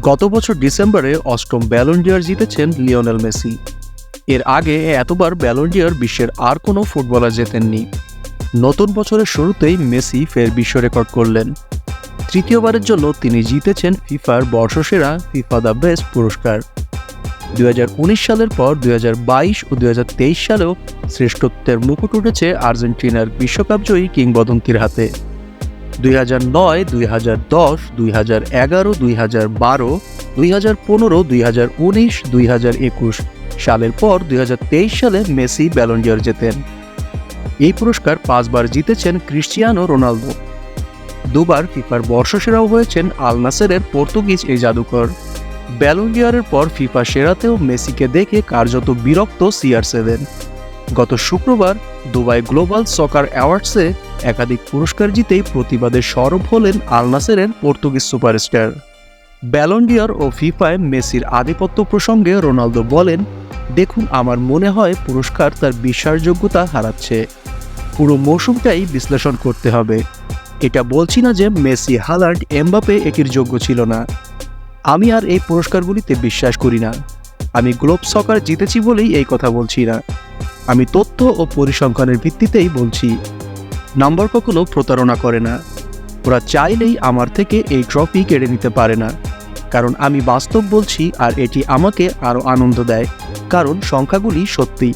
গত বছর ডিসেম্বরে অষ্টম ব্যালন্ডিয়ার জিতেছেন লিওনেল মেসি। এর আগে এতবার ব্যালন্ডিয়ার বিশ্বের আর কোনো ফুটবলার জেতেননি। নতুন বছরের শুরুতেই মেসি ফের বিশ্ব রেকর্ড করলেন। তৃতীয়বারের জন্য তিনি জিতেছেন ফিফার বর্ষসেরা ফিফা দ্য বেস্ট পুরস্কার। দুই হাজার উনিশ সালের পর দুই হাজার বাইশ ও দুই হাজার তেইশ সালেও শ্রেষ্ঠত্বের মুকুট উঠেছে আর্জেন্টিনার বিশ্বকাপ জয়ী কিংবদন্তির হাতে। দুই হাজার নয়, দুই হাজার দশ, দুই হাজার এগারো, দুই হাজার বারো, দুই হাজার পনেরো, দুই হাজার উনিশ, দুই হাজার একুশ সালের পর দুই হাজার তেইশ সালে মেসি ব্যালন্ডিয়ার জেতেন। এই পুরস্কার পাঁচবার জিতেছেন ক্রিশ্চিয়ানো রোনালদো। দুবার ফিফার বর্ষসেরাও হয়েছেন আল পর্তুগিজ এই জাদুকর। ব্যালন্ডিয়ারের পর ফিফা সেরাতেও মেসিকে দেখে কার্যত বিরক্ত সিআর সেভেন গত শুক্রবার দুবাই গ্লোবাল সকার অ্যাওয়ার্ডসে একাধিক পুরস্কার জিতেই প্রতিবাদে সরব হলেন আল নাসেরের পর্তুগিজ সুপারস্টার। ব্যালন্ডিয়ার ও ফিফায় মেসির আধিপত্য প্রসঙ্গে রোনালদো বলেন, দেখুন, আমার মনে হয় পুরস্কার তার বিশ্বাসযোগ্যতা হারাচ্ছে। পুরো মৌসুমটাই বিশ্লেষণ করতে হবে। এটা বলছি না যে মেসি হালার্ড এমবাপে এটির যোগ্য ছিল না। আমি আর এই পুরস্কারগুলিতে বিশ্বাস করি না। আমি গ্লোব সকার জিতেছি বলেই এই কথা বলছি না। আমি তথ্য ও পরিসংখ্যানের ভিত্তিতেই বলছি। নাম্বার কখনো প্রতারণা করে না। ওরা চাইলেই আমার থেকে এই ট্রফি কেড়ে নিতে পারে না। কারণ আমি বাস্তব বলছি আর এটি আমাকে আরও আনন্দ দেয়। কারণ সংখ্যাগুলি সত্যি।